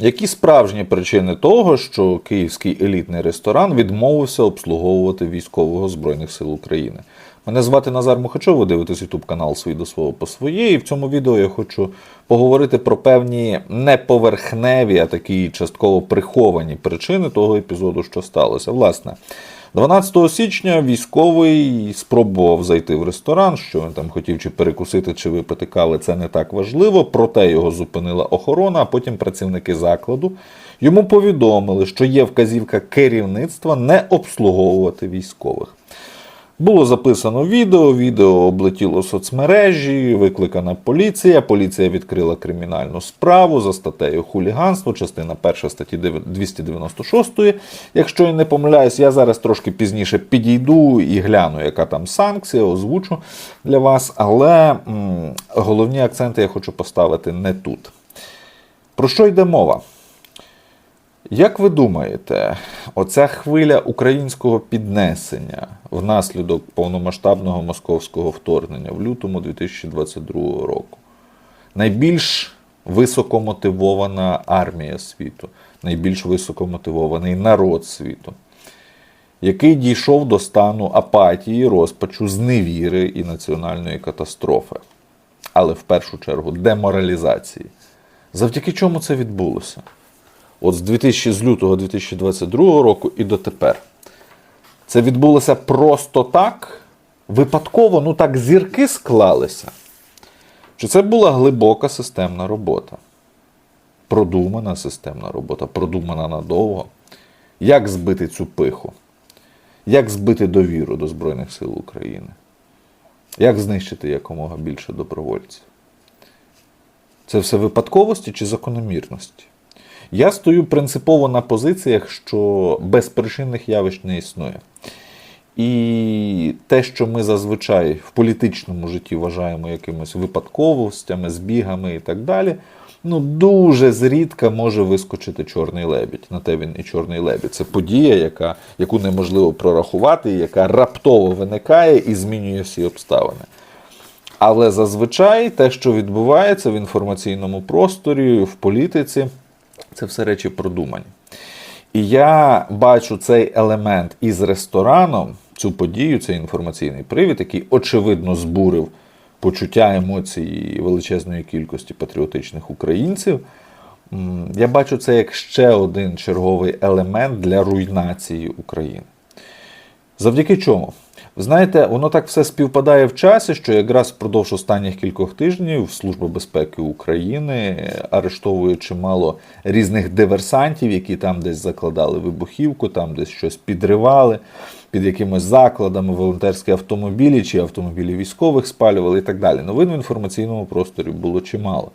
Які справжні причини того, що київський елітний ресторан відмовився обслуговувати військового Збройних сил України? Мене звати Назар Мухачов, ви дивитесь YouTube канал «Свій до свого по своє. І в цьому відео я хочу поговорити про певні неповерхневі, а такі частково приховані причини того епізоду, що сталося. Власне, 12 січня військовий спробував зайти в ресторан, що він там хотів чи перекусити, чи випити кави, це не так важливо. Проте його зупинила охорона, а потім працівники закладу йому повідомили, що є вказівка керівництва не обслуговувати військових. Було записано відео, відео облетіло соцмережі, викликана поліція. Поліція відкрила кримінальну справу за статтею хуліганство, частина 1 статті 296. Якщо я не помиляюсь, я зараз трошки пізніше підійду і гляну, яка там санкція, озвучу для вас. Але м, головні акценти я хочу поставити не тут. Про що йде мова? Як ви думаєте, оця хвиля українського піднесення внаслідок повномасштабного московського вторгнення в лютому 2022 року найбільш високомотивована армія світу, найбільш високомотивований народ світу, який дійшов до стану апатії, розпачу, зневіри і національної катастрофи, але в першу чергу деморалізації. Завдяки чому це відбулося? От з 2000, з лютого 2022 року і дотепер. Це відбулося просто так, випадково, ну так зірки склалися. Чи це була глибока системна робота? Продумана системна робота, продумана надовго. Як збити цю пиху? Як збити довіру до Збройних сил України? Як знищити якомога більше добровольців? Це все випадковості чи закономірності? Я стою принципово на позиціях, що безпричинних явищ не існує. І те, що ми зазвичай в політичному житті вважаємо якимись випадковостями, збігами і так далі, ну дуже зрідка може вискочити чорний лебідь. На те він і чорний лебідь. Це подія, яка, яку неможливо прорахувати, яка раптово виникає і змінює всі обставини. Але зазвичай те, що відбувається в інформаційному просторі, в політиці, це все речі продумані. І я бачу цей елемент із рестораном, цю подію, цей інформаційний привід, який очевидно збурив почуття емоцій величезної кількості патріотичних українців. Я бачу це як ще один черговий елемент для руйнації України. Завдяки чому? Знаєте, воно так все співпадає в часі, що якраз впродовж останніх кількох тижнів Служба безпеки України арештовує чимало різних диверсантів, які там десь закладали вибухівку, там десь щось підривали під якимись закладами, волонтерські автомобілі чи автомобілі військових спалювали і так далі. Новин в інформаційному просторі було чимало.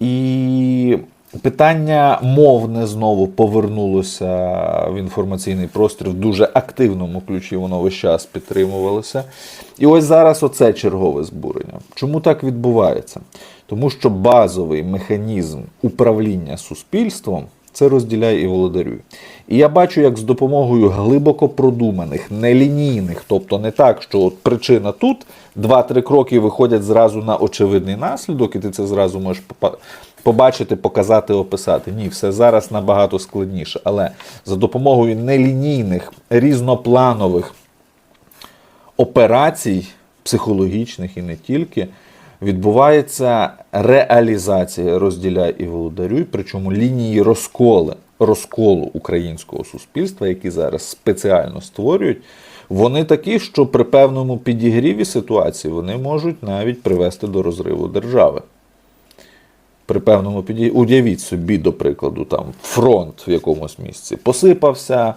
І питання мовне знову повернулося в інформаційний простір в дуже активному ключі, воно весь час підтримувалося. І ось зараз оце чергове збурення. Чому так відбувається? Тому що базовий механізм управління суспільством це розділяй і володарюй. І я бачу, як з допомогою глибоко продуманих, нелінійних, тобто не так, що от причина тут, два-три кроки виходять зразу на очевидний наслідок, і ти це зразу можеш побачити, показати, описати. Ні, все зараз набагато складніше. Але за допомогою нелінійних, різнопланових операцій, психологічних і не тільки, відбувається реалізація розділяй і володарюй, причому лінії розколи, розколу українського суспільства, які зараз спеціально створюють, вони такі, що при певному підігріві ситуації вони можуть навіть привести до розриву держави. При певному підігріві. Уявіть собі, до прикладу, там фронт в якомусь місці посипався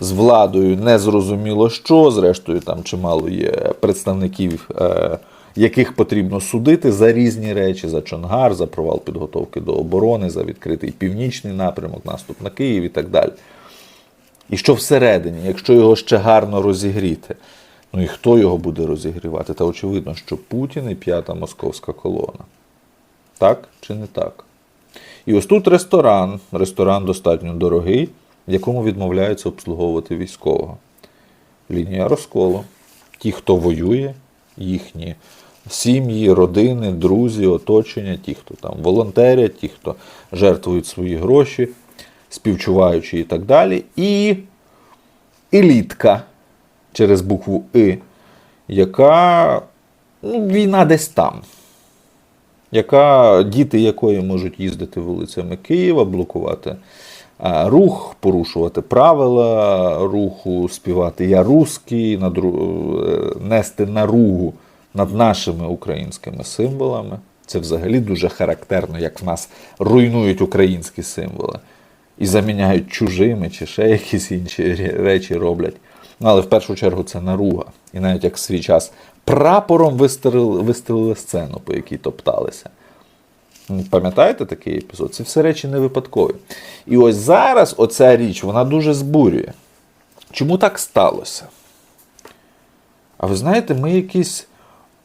з владою, незрозуміло що. Зрештою, там чимало є представників, е, яких потрібно судити за різні речі: за Чонгар, за провал підготовки до оборони, за відкритий північний напрямок, наступ на Київ і так далі. І що всередині, якщо його ще гарно розігріти, ну і хто його буде розігрівати? Та очевидно, що Путін і п'ята московська колона. Так чи не так? І ось тут ресторан, ресторан достатньо дорогий, якому відмовляються обслуговувати військового. Лінія розколу. Ті, хто воює, їхні сім'ї, родини, друзі, оточення, ті, хто там волонтерять, ті, хто жертвують свої гроші, співчуваючи і так далі. І елітка через букву И, яка ну, війна десь там. Яка діти якої можуть їздити вулицями Києва, блокувати рух, порушувати правила руху, співати Я русський, е, нести наругу над нашими українськими символами. Це взагалі дуже характерно, як в нас руйнують українські символи і заміняють чужими чи ще якісь інші речі роблять. Ну, але в першу чергу це наруга. І навіть як в свій час прапором вистелили, вистелили сцену, по якій топталися. Пам'ятаєте такий епізод? Це все речі не випадкові. І ось зараз оця річ вона дуже збурює. Чому так сталося? А ви знаєте, ми якісь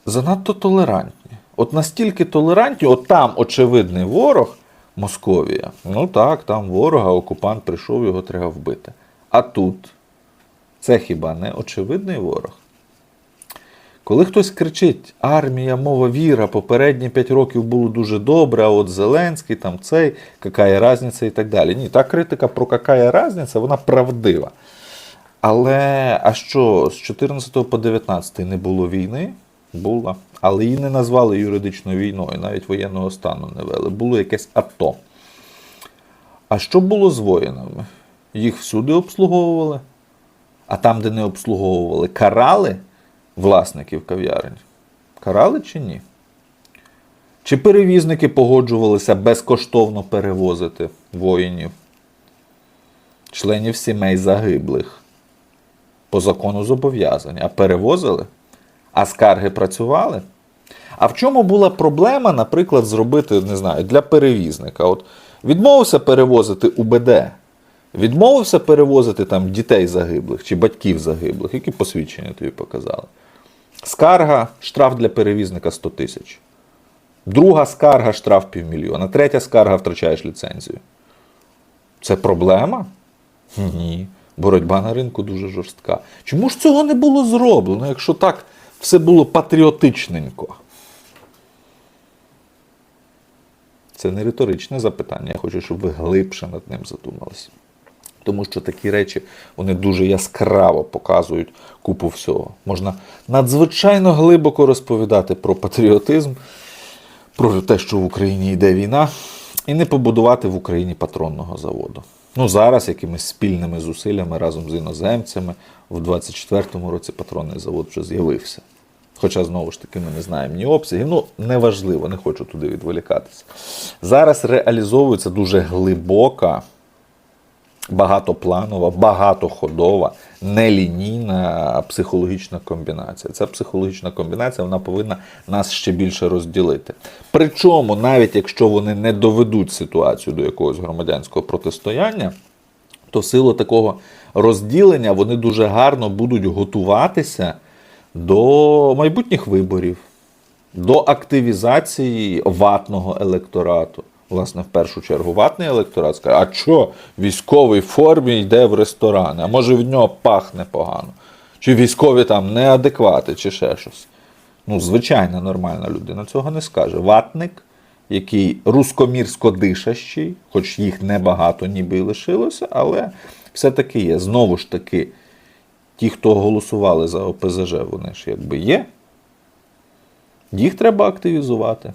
занадто толерантні. От настільки толерантні, от там очевидний ворог Московія. Ну так, там ворога, окупант прийшов, його треба вбити. А тут це хіба не очевидний ворог? Коли хтось кричить, армія, мова, віра, попередні 5 років було дуже добре, а от Зеленський, там цей, какая різниця і так далі. Ні, та критика про какая різниця, вона правдива. Але а що, з 14 по 19 не було війни? Була. Але її не назвали юридичною війною, навіть воєнного стану не вели. Було якесь АТО. А що було з воїнами? Їх всюди обслуговували. А там, де не обслуговували, карали власників кав'ярень? Карали чи ні? Чи перевізники погоджувалися безкоштовно перевозити воїнів, членів сімей загиблих? По закону зобов'язані, а перевозили? А скарги працювали? А в чому була проблема, наприклад, зробити, не знаю, для перевізника? От відмовився перевозити УБД, відмовився перевозити там дітей загиблих чи батьків загиблих, які посвідчення тобі показали. Скарга, штраф для перевізника 100 тисяч. Друга скарга, штраф півмільйона. Третя скарга, втрачаєш ліцензію. Це проблема? Ні. Боротьба на ринку дуже жорстка. Чому ж цього не було зроблено, якщо так все було патріотичненько? Це не риторичне запитання. Я хочу, щоб ви глибше над ним задумалися. Тому що такі речі вони дуже яскраво показують купу всього. Можна надзвичайно глибоко розповідати про патріотизм, про те, що в Україні йде війна, і не побудувати в Україні патронного заводу. Ну, зараз якимись спільними зусиллями разом з іноземцями в 24-му році патронний завод вже з'явився. Хоча, знову ж таки, ми не знаємо ні обсягів. Ну, неважливо, не хочу туди відволікатися. Зараз реалізовується дуже глибока, багатопланова, багатоходова, нелінійна психологічна комбінація. Ця психологічна комбінація вона повинна нас ще більше розділити. Причому, навіть якщо вони не доведуть ситуацію до якогось громадянського протистояння, то в силу такого розділення вони дуже гарно будуть готуватися до майбутніх виборів, до активізації ватного електорату. Власне, в першу чергу, ватний електорат скаже, а що військовий в формі йде в ресторани? А може від нього пахне погано? Чи військові там неадеквати, чи ще щось? Ну, звичайна нормальна людина цього не скаже. Ватник, який рускомірсько дишащий, хоч їх небагато ніби лишилося, але все-таки є. Знову ж таки, ті, хто голосували за ОПЗЖ, вони ж якби є. Їх треба активізувати.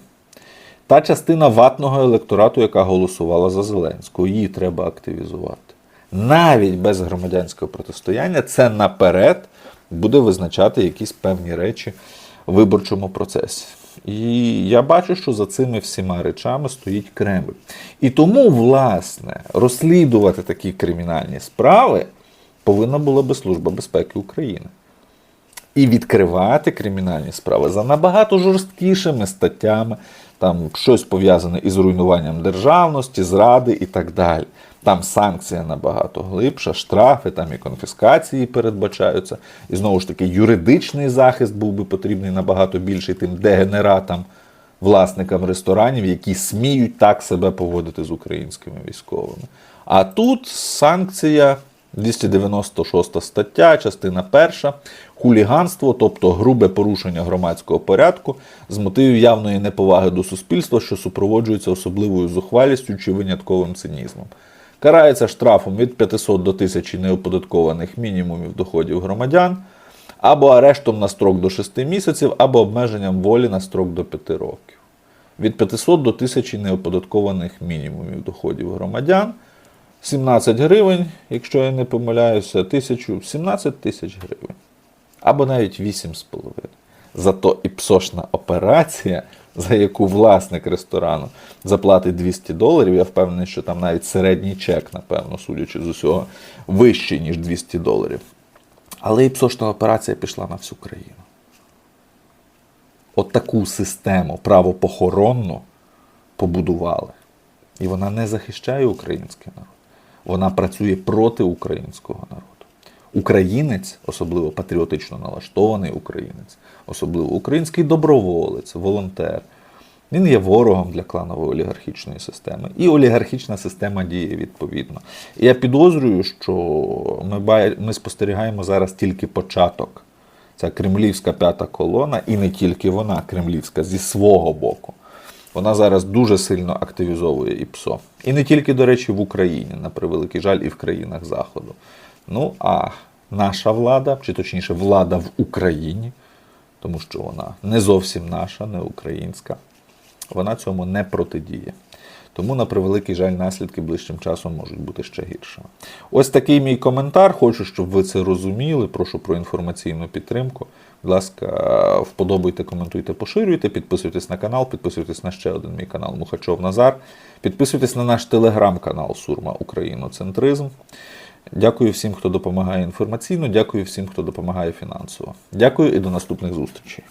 Та частина ватного електорату, яка голосувала за Зеленського, її треба активізувати. Навіть без громадянського протистояння це наперед буде визначати якісь певні речі в виборчому процесі. І я бачу, що за цими всіма речами стоїть Кремль. І тому, власне, розслідувати такі кримінальні справи повинна була би Служба безпеки України і відкривати кримінальні справи за набагато жорсткішими статтями, там щось пов'язане із руйнуванням державності, зради і так далі. Там санкція набагато глибша, штрафи, там і конфіскації передбачаються. І знову ж таки, юридичний захист був би потрібний набагато більший тим дегенератам, власникам ресторанів, які сміють так себе поводити з українськими військовими. А тут санкція 296 стаття, частина 1. Хуліганство, тобто грубе порушення громадського порядку з мотивів явної неповаги до суспільства, що супроводжується особливою зухвалістю чи винятковим цинізмом. Карається штрафом від 500 до 1000 неоподаткованих мінімумів доходів громадян, або арештом на строк до 6 місяців, або обмеженням волі на строк до 5 років. Від 500 до 1000 неоподаткованих мінімумів доходів громадян. 17 гривень, якщо я не помиляюся, 1000, 17 тисяч гривень. Або навіть 8,5. Зато і псошна операція, за яку власник ресторану заплатить 200 доларів, я впевнений, що там навіть середній чек, напевно, судячи з усього, вищий, ніж 200 доларів. Але і псошна операція пішла на всю країну. От таку систему правопохоронну побудували. І вона не захищає український народ. Вона працює проти українського народу. Українець, особливо патріотично налаштований українець, особливо український доброволець, волонтер. Він є ворогом для кланової олігархічної системи. І олігархічна система діє відповідно. І я підозрюю, що ми, ми спостерігаємо зараз тільки початок. Ця кремлівська п'ята колона, і не тільки вона, кремлівська, зі свого боку. Вона зараз дуже сильно активізовує ІПСО. І не тільки, до речі, в Україні, на превеликий жаль, і в країнах Заходу. Ну, а наша влада, чи точніше, влада в Україні, тому що вона не зовсім наша, не українська, вона цьому не протидіє. Тому, на превеликий жаль, наслідки ближчим часом можуть бути ще гіршими. Ось такий мій коментар. Хочу, щоб ви це розуміли. Прошу про інформаційну підтримку. Будь ласка, вподобайте, коментуйте, поширюйте, підписуйтесь на канал, підписуйтесь на ще один мій канал Мухачов Назар. Підписуйтесь на наш телеграм-канал Сурма Україноцентризм. Дякую всім, хто допомагає інформаційно. Дякую всім, хто допомагає фінансово. Дякую і до наступних зустрічей.